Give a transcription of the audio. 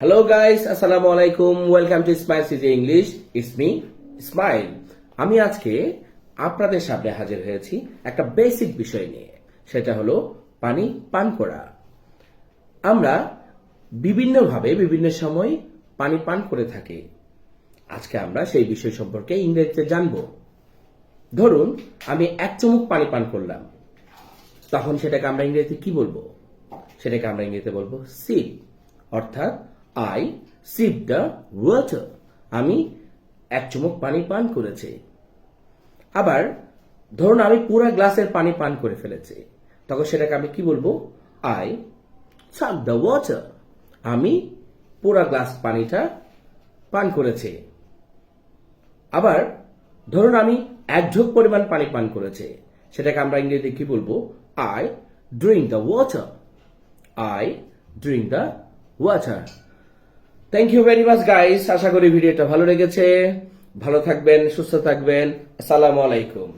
Hello guys আসসালামু আলাইকুম welcome to Smile CG English it's me Smile আমি আজকে আপনাদের সামনে হাজির হয়েছি একটা বেসিক বিষয় নিয়ে। সেটা হলো পানি পান করা। আমরা বিভিন্নভাবে বিভিন্ন সময় পানি পান করে থাকি। আজকে আমরা সেই বিষয় সম্পর্কে ইংরেজিতে জানব। ধরুন, আমি এক চুমুক পানি পান করলাম। তখন সেটাকে আমরা ইংরেজিতে কি বলব? সেটাকে আমরা ইংরেজিতে বলব সিপ অর্থাৎ আই সিপ দ্য ওয়াটার আমি এক চুমুক পানি পান করেছি। আবার ধরুন আমি পুরো গ্লাসের পানি পান করে ফেলেছি। তখন সেটাকে আমি কি বলব? আই সাক দ্য ওয়াটার আমি পুরো গ্লাস পানিটা পান করেছি। আবার ধরুন আমি এক ঢোক পরিমাণ পানি পান করেছি। সেটাকে আমরা ইংরেজিতে কি বলব? I drink the water I drink the water thank you very much guys আশা করি ভিডিওটা ভালো লেগেছে। ভালো থাকবেন, সুস্থ থাকবেন। আসসালামু আলাইকুম।